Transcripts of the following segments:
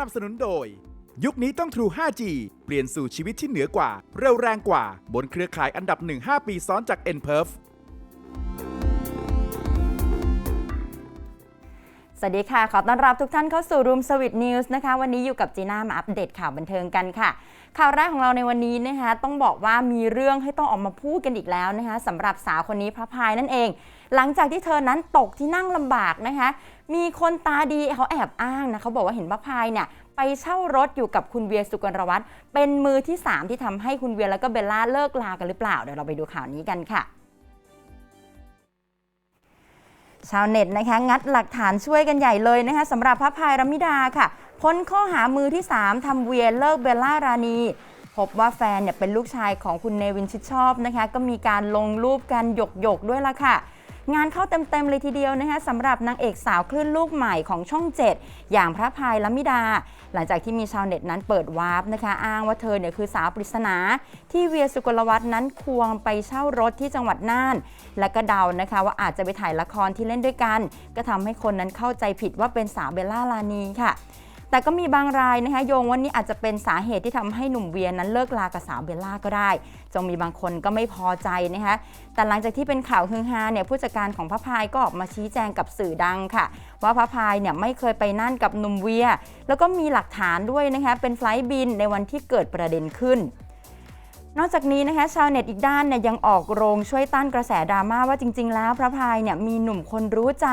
นับสนุนโดย ยุคนี้ต้อง True 5G เปลี่ยนสู่ชีวิตที่เหนือกว่า เร็วแรงกว่า บนเครือข่ายอันดับ 1 5 ปีซ้อนจาก n p e r f สวัสดีค่ะ ขอต้อนรับทุกท่านเข้าสู่ Room s w i t News นะคะ วันนี้อยู่กับจีน่ามาอัปเดตข่าวบันเทิงกันค่ะ ข่าวแรกของเราในวันนี้นะคะ ต้องบอกว่ามีเรื่องให้ต้องออกมาพูดกันอีกแล้วนะคะสำหรับสาวคนนี้พระพายนั่นเอง หลังจากที่เธอนั้นตกที่นั่งลำบากนะคะ มีคนตาดีเขาแอบอ้างนะเขาบอกว่าเห็นพระพายเนี่ยไปเช่ารถอยู่กับคุณเวียสุกลวัฒน์เป็นมือที่ 3 ที่ทำให้คุณเวียแล้วก็เบลล่าเลิกลากันหรือเปล่า เดี๋ยวเราไปดูข่าวนี้กันค่ะชาวเน็ตนะคะงัดหลักฐานช่วยกันใหญ่เลยนะคะสำหรับพระพายรมิดาค่ะพ้นข้อหามือที่ 3ทำเวียเลิกเบลล่ารานีพบว่าแฟนเนี่ยเป็นลูกชายของคุณเนวินชิดชอบนะคะ ก็มีการลงรูปกันหยกหยกๆด้วยละค่ะ งานเข้าเต็มๆเลยทีเดียวนะคะสำหรับนางเอกสาวคลื่นลูกใหม่ของช่อง 7 อย่างพระพายลมิดา หลังจากที่มีชาวเน็ตนั้นเปิดวาร์ปนะคะ อ้างว่าเธอเนี่ยคือสาวปริศนา ที่เวียสุกลวัฒน์นั้นควงไปเช่ารถที่จังหวัดน่าน และก็เดานะคะว่าอาจจะไปถ่ายละครที่เล่นด้วยกัน ก็ทำให้คนนั้นเข้าใจผิดว่าเป็นสาวเบลล่าลานีค่ะ แต่ก็มีบางรายนะคะโยงว่านี่อาจจะเป็นสาเหตุที่ทำให้หนุ่มเวียนั้นเลิกลากับสาวเบลล่าก็ได้จงมีบางคนก็ไม่พอใจนะคะแต่หลังจากที่เป็นข่าวฮือฮาเนี่ยผู้จัดการของพระพายก็ออกมาชี้แจงกับสื่อดังค่ะ ว่าพระพายเนี่ยไม่เคยไปนั่นกับหนุ่มเวีย แล้วก็มีหลักฐานด้วยนะคะเป็นไฟล์บินในวันที่เกิดประเด็นขึ้น นอกจากนี้นะคะชาวเน็ตอีกด้านเนี่ยยังออกโรงช่วยต้านกระแสดราม่าว่าจริง ๆ แล้วพระพายเนี่ยมีหนุ่มคนรู้ใจ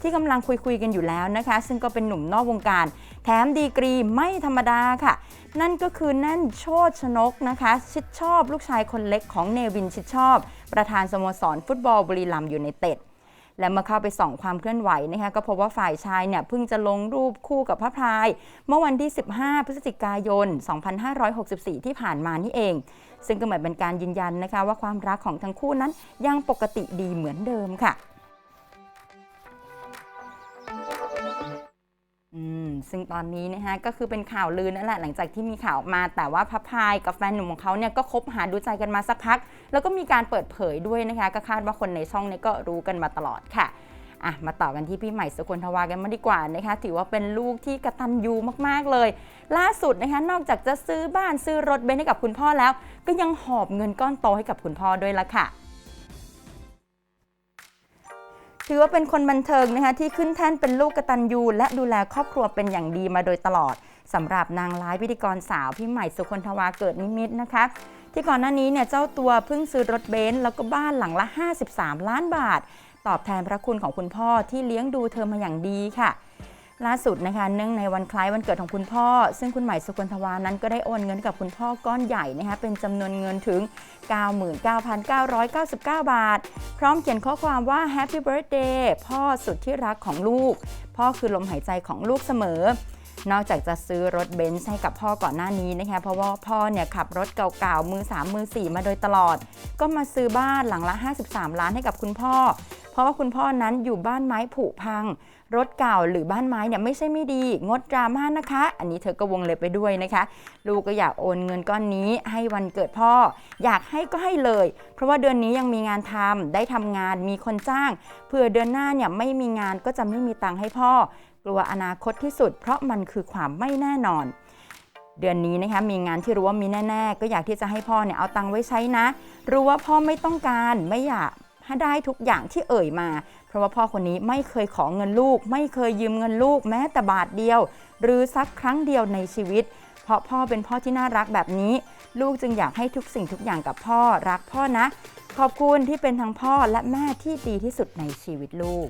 ที่กำลังคุยๆกันอยู่แล้วนะคะ ซึ่งก็เป็นหนุ่มนอกวงการ แถมดีกรีไม่ธรรมดาค่ะ นั่นก็คือแน่นโชดชนกนะคะ ชิดชอบลูกชายคนเล็กของเนวินชิดชอบ ประธานสโมสรฟุตบอลบุรีรัมย์ยูไนเต็ด และเมื่อเข้าไปส่องความเคลื่อนไหวนะคะก็พบว่าฝ่ายชายเนี่ยเพิ่งจะลงรูปคู่กับพระพาย เมื่อวันที่ 15 พฤศจิกายน 2564 ที่ผ่านมานี่เอง ซึ่งก็เหมือนเป็นการยืนยันนะคะว่าความรักของทั้งคู่นั้นยังปกติดีเหมือนเดิมค่ะ ซึ่งตอนนี้นะคะก็คือเป็นข่าวลือนั่นแหละหลังจากที่มีข่าวออกมา แต่ว่าพับพายกับแฟนหนุ่มของเขาเนี่ยก็คบหาดูใจกันมาสักพัก แล้วก็มีการเปิดเผยด้วยนะคะ ก็คาดว่าคนในช่องเนี่ยก็รู้กันมาตลอดค่ะอะมาต่อกันที่พี่ใหม่สุคนทวากันมาดีกว่านะคะถือว่าเป็นลูกที่กระตันยูมากๆเลย ล่าสุดนะคะนอกจากจะซื้อบ้านซื้อรถเบนซ์ให้กับคุณพ่อแล้ว ก็ยังหอบเงินก้อนโตให้กับคุณพ่อด้วยละค่ะ ถือว่าเป็นคนบันเทิงนะคะที่ขึ้นแท่นเป็นลูกกตัญญูและดูแลครอบครัวเป็นอย่างดีมาโดยตลอดสำหรับนางร้ายพิธีกรสาวพี่ใหม่สุคนทวาเกิดนิมิตนะคะ ที่ก่อนหน้านี้เนี่ยเจ้าตัวเพิ่งซื้อรถเบนซ์แล้วก็บ้านหลังละ 53 ล้านบาท ตอบแทนพระคุณของคุณพ่อที่เลี้ยงดูเธอมาอย่างดีค่ะ ล่าสุดนะคะเนื่องในวันคล้ายวันเกิดของคุณพ่อ ซึ่งคุณใหม่สุคนทวานั้นก็ได้โอนเงินกับคุณพ่อก้อนใหญ่นะคะเป็นจำนวนเงินถึง 99,999 บาท พร้อมเขียนข้อความว่า Happy Birthday พ่อสุดที่รักของลูก พ่อคือลมหายใจของลูกเสมอ นอกจากจะซื้อรถเบนซ์ให้กับพ่อก่อนหน้านี้นะคะเพราะว่าพ่อเนี่ยขับรถเก่าๆมือ 3 มือ 4 มาโดยตลอด ก็มาซื้อบ้านหลังละ 53 ล้านให้กับคุณพ่อ เพราะว่าคุณพ่อนั้นอยู่บ้านไม้ผุพัง รถเก่าหรือบ้านไม้เนี่ยไม่ใช่ไม่ดี งดดราม่านะคะ อันนี้เธอก็วงเล็บไปด้วยนะคะ ลูกก็อยากโอนเงินก้อนนี้ให้วันเกิดพ่อ อยากให้ก็ให้เลย เพราะว่าเดือนนี้ยังมีงานทำได้ทำงานมีคนจ้างเผื่อเดือนหน้าเนี่ยไม่มีงานก็จะไม่มีตังค์ให้พ่อ กลัวอนาคตที่สุด เพราะมันคือความไม่แน่นอน เดือนนี้นะคะมีงานที่รู้ว่ามีแน่ ๆ ก็อยากที่จะให้พ่อเนี่ยเอาตังค์ไว้ใช้นะ รู้ว่าพ่อไม่ต้องการไม่อยากให้ได้ทุกอย่างที่เอ่ยมา เพราะว่าพ่อคนนี้ไม่เคยขอเงินลูก ไม่เคยยืมเงินลูกแม้แต่บาทเดียว หรือสักครั้งเดียวในชีวิต เพราะพ่อเป็นพ่อที่น่ารักแบบนี้ ลูกจึงอยากให้ทุกสิ่งทุกอย่างกับพ่อรักพ่อนะ ขอบคุณที่เป็นทั้งพ่อและแม่ที่ดีที่สุดในชีวิตลูก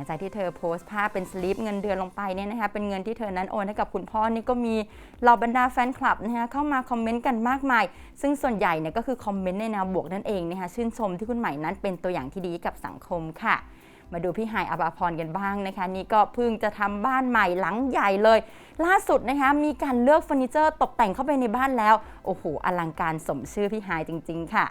ลังจากที่เธอโพสต์ภาพเป็นสลิปเงินเดือนลงไปเนี่ยนะคะเป็นเงินที่เธอนั้นโอนให้กับคุณพ่อนี่ก็มีเหล่าบรรดาแฟนคลับนะคะเข้ามาคอมเมนต์กันมากมาย ซึ่งส่วนใหญ่เนี่ยก็คือคอมเมนต์ในแนวบวกนั่นเองนะคะชื่นชมที่คุณใหม่นั้นเป็นตัวอย่างที่ดีกับสังคมค่ะมาดูพี่ไฮายอภาพรกันบ้างนะคะ นี่ก็เพิ่งจะทำบ้านใหม่หลังใหญ่เลย ล่าสุดนะคะมีการเลือกเฟอร์นิเจอร์ตกแต่งเข้าไปในบ้านแล้ว โอ้โหอลังการสมชื่อพี่ไฮายจริง ๆ ค่ะ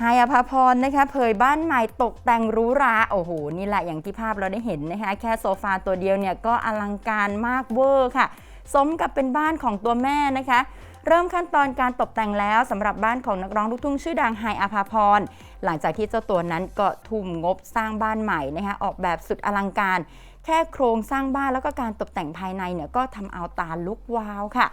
ไฮายอภาพรนะคะเผยบ้านใหม่ตกแต่งหรูหรา โอ้โห นี่แหละอย่างที่ภาพเราได้เห็นนะคะ แค่โซฟาตัวเดียวเนี่ยก็อลังการมากเวอร์ค่ะ สมกับเป็นบ้านของตัวแม่นะคะ เริ่มขั้นตอนการตกแต่งแล้วสำหรับบ้านของนักร้องลูกทุ่งชื่อดังไฮอาภาพร หลังจากที่เจ้าตัวนั้นก็ทุ่มงบสร้างบ้านใหม่นะคะออกแบบสุดอลังการ แค่โครงสร้างบ้านแล้วก็การตกแต่งภายในเนี่ยก็ทำเอาตาลุกวาวค่ะ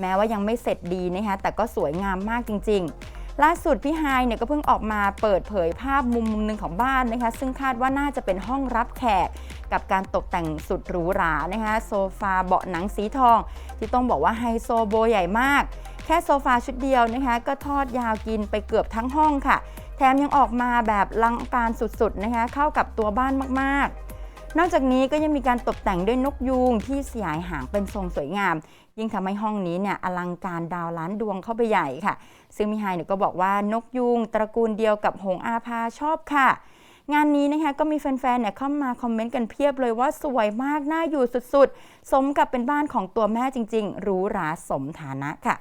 แม้ว่ายังไม่เสร็จดีนะคะแต่ก็สวยงามมากจริง ๆ ล่าสุดพี่ไฮเนี่ยก็เพิ่งออกมาเปิดเผยภาพมุมมุมหนึ่งของบ้านนะคะ ซึ่งคาดว่าน่าจะเป็นห้องรับแขก กับการตกแต่งสุดหรูหรานะคะโซฟาเบาะหนังสีทอง ที่ต้องบอกว่าไฮโซโบใหญ่มาก แค่โซฟาชุดเดียวนะคะก็ทอดยาวกินไปเกือบทั้งห้องค่ะ แถมยังออกมาแบบลังการสุดๆนะคะเข้ากับตัวบ้านมากๆ นอกจากนี้ก็ยังมีการตกแต่งด้วยนกยูงที่สยายหางเป็นทรงสวยงาม ยิ่งทำให้ห้องนี้เนี่ยอลังการดาวล้านดวงเข้าไปใหญ่ค่ะ ซึ่งมิไฮเนี่ยก็บอกว่านกยูงตระกูลเดียวกับหงอาภาชอบค่ะ งานนี้นะคะก็มีแฟนๆเนี่ยเข้ามาคอมเมนต์กันเพียบเลยว่าสวยมากน่าอยู่สุดๆ สมกับเป็นบ้านของตัวแม่จริงๆหรูหราสมฐานะค่ะ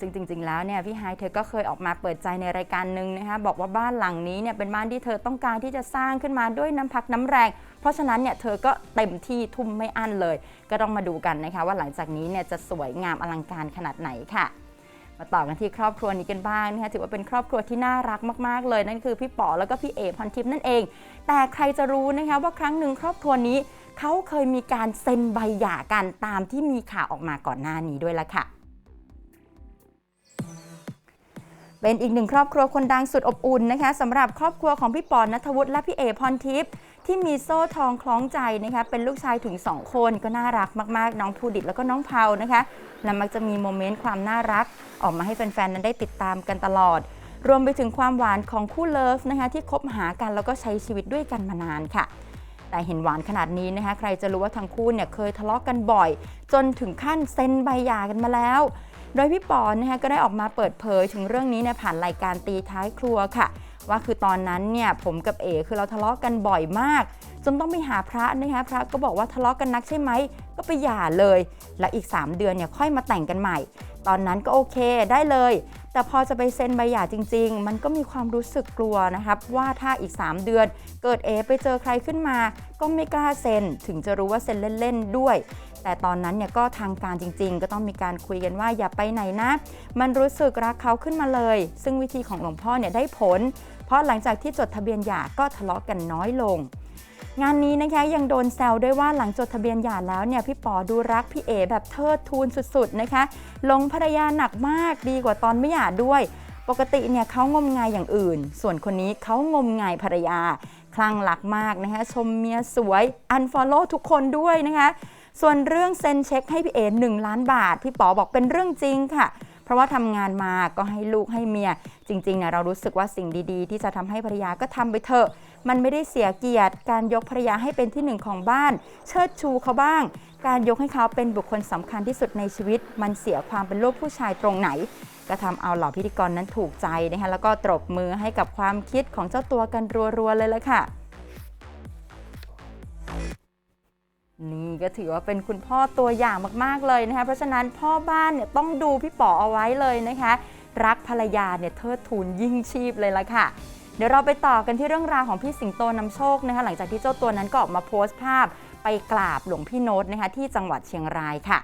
ซึ่งจริง ๆ แล้วเนี่ยพี่ไฮเธอก็เคยออกมาเปิดใจในรายการหนึ่งนะคะบอกว่าบ้านหลังนี้เนี่ยเป็นบ้านที่เธอต้องการที่จะสร้างขึ้นมาด้วยน้ำพักน้ำแรง เพราะฉะนั้นเนี่ยเธอก็เต็มที่ทุ่มไม่อั้นเลย ก็ต้องมาดูกันนะคะว่าหลังจากนี้เนี่ยจะสวยงามอลังการขนาดไหนค่ะมาต่อกันที่ครอบครัวนี้กันบ้างนะคะถือว่าเป็นครอบครัวที่น่ารักมากๆ เลยนั่นคือพี่ป๋อแล้วก็พี่เอพรทิพย์นั่นเอง แต่ใครจะรู้นะคะว่าครั้งหนึ่งครอบครัวนี้เขาเคยมีการเซ็นใบหย่ากันตามที่มีข่าวออกมาก่อนหน้านี้ด้วยละค่ะ เป็นอีกหนึ่งครอบครัวคนดังสุดอบอุ่นนะคะสำหรับครอบครัวของพี่ปอนนัทวุฒิและพี่เอพรทิพย์ที่มีโซ่ทองคล้องใจนะคะเป็นลูกชายถึง 2 คนก็น่ารักมากๆ น้องภูดิตแล้วก็น้องเผานะคะและมักจะมีโมเมนต์ความน่ารัก ออกมาให้แฟนๆนั้นได้ติดตามกันตลอด รวมไปถึงความหวานของคู่เลิฟนะคะที่คบหากันแล้วก็ใช้ชีวิตด้วยกันมานานค่ะแต่เห็นหวานขนาดนี้นะคะ ใครจะรู้ว่าทั้งคู่เนี่ยเคยทะเลาะกันบ่อย จนถึงขั้นเซ็นใบหย่ากันมาแล้ว โดยพี่ปอนนะคะก็ได้ออกมาเปิดเผยถึงเรื่องนี้เนี่ยผ่านรายการตีท้ายครัวค่ะ ว่าคือตอนนั้นเนี่ยผมกับเอคือเราทะเลาะกันบ่อยมากจนต้องไปหาพระนะคะพระก็บอกว่าทะเลาะกันนักใช่ไหมก็ไปหย่าเลย และอีก 3 เดือนเนี่ยค่อยมาแต่งกันใหม่ ตอนนั้นก็โอเคได้เลย แต่พอจะไปเซ็นใบหย่าจริง ๆ มันก็มีความรู้สึกกลัวนะครับว่าถ้าอีก 3 เดือน เกิดเอไปเจอใครขึ้นมา ก็ไม่กล้าเซ็นถึงจะรู้ว่าเซ็นเล่นๆด้วย แต่ตอนนั้นเนี่ยก็ทางการจริง ๆ ก็ต้องมีการคุยกันว่าอย่าไปไหนนะ มันรู้สึกรักเขาขึ้นมาเลย ซึ่งวิธีของหลวงพ่อเนี่ยได้ผล เพราะหลังจากที่จดทะเบียนหย่าก็ทะเลาะกันน้อยลง งานนี้นะคะยังโดนแซวด้วยว่าหลังจดทะเบียนหย่าแล้วเนี่ยพี่ปอดูรักพี่เอแบบเทิดทูนสุดๆนะคะหลงภรรยาหนักมากดีกว่าตอนไม่หย่าด้วยปกติเนี่ยเขางมงายอย่างอื่น ส่วนคนนี้เขางมงายภรรยา คลั่งรักมากนะคะชมเมียสวย อันฟอลโล่ทุกคนด้วยนะคะ ส่วนเรื่องเซ็นเช็คให้พี่เอ๋หนึ่งล้านบาท พี่ป๋อบอกเป็นเรื่องจริงค่ะ เพราะว่าทำงานมาก็ให้ลูกให้เมีย จริงๆเนี่ยเรารู้สึกว่าสิ่งดีๆ ที่จะทำให้ภรรยาก็ทำไปเถอะ มันไม่ได้เสียเกียรติ การยกภรรยาให้เป็นที่หนึ่งของบ้าน เชิดชูเขาบ้าง การยกให้เขาเป็นบุคคลสำคัญที่สุดในชีวิต มันเสียความเป็นลูกผู้ชายตรงไหนก็ทำเอาเหล่าพิธีกรนั้นถูกใจนะคะแล้วก็ตบมือให้กับความคิดของเจ้าตัวกันรัวๆเลยละค่ะ นี่ก็ถือว่าเป็นคุณพ่อตัวอย่างมากๆเลยนะคะ เพราะฉะนั้นพ่อบ้านเนี่ยต้องดูพี่ป๋อเอาไว้เลยนะคะ รักภรรยาเนี่ยเทิดทูนยิ่งชีพเลยละค่ะ เดี๋ยวเราไปต่อกันที่เรื่องราวของพี่สิงโตนำโชคนะคะ หลังจากที่เจ้าตัวนั้นก็ออกมาโพสต์ภาพ ไปกราบหลวงพี่โน้ตนะคะ ที่จังหวัดเชียงรายค่ะ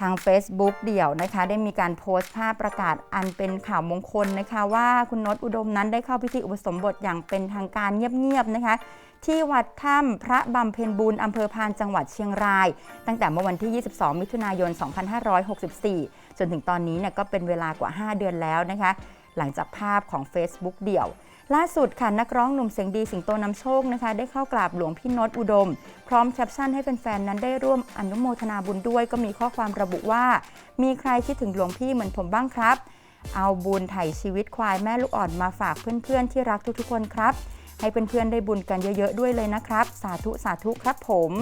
ทาง Facebook เดี่ยวนะคะ ได้มีการโพสต์ภาพประกาศอันเป็นข่าวมงคลนะคะ ว่าคุณนตอุดมนั้นได้เข้าพิธีอุปสมบทอย่างเป็นทางการเงียบๆนะคะ ที่วัดถ้ำพระบำเพ็ญบุญอำเภอพานจังหวัดเชียงราย ตั้งแต่เมื่อวันที่ 22 มิถุนายน 2564 จนถึงตอนนี้เนี่ยก็เป็นเวลากว่า 5 เดือนแล้วนะคะ หลังจากภาพของ Facebook เดี่ยว ล่าสุดค่ะนักร้องหนุ่มเสียงดีสิงโตนำโชคนะคะ ได้เข้ากราบหลวงพี่โนตอุดม พร้อมแคปชั่นให้แฟนๆนั้นได้ร่วมอนุโมทนาบุญด้วย ก็มีข้อความระบุว่า มีใครคิดถึงหลวงพี่เหมือนผมบ้างครับ เอาบุญไถ่ชีวิตควายแม่ลูกอ่อนมาฝากเพื่อนๆที่รักทุกๆคนครับ ให้เพื่อนๆได้บุญกันเยอะๆด้วยเลยนะครับ สาธุสาธุครับผม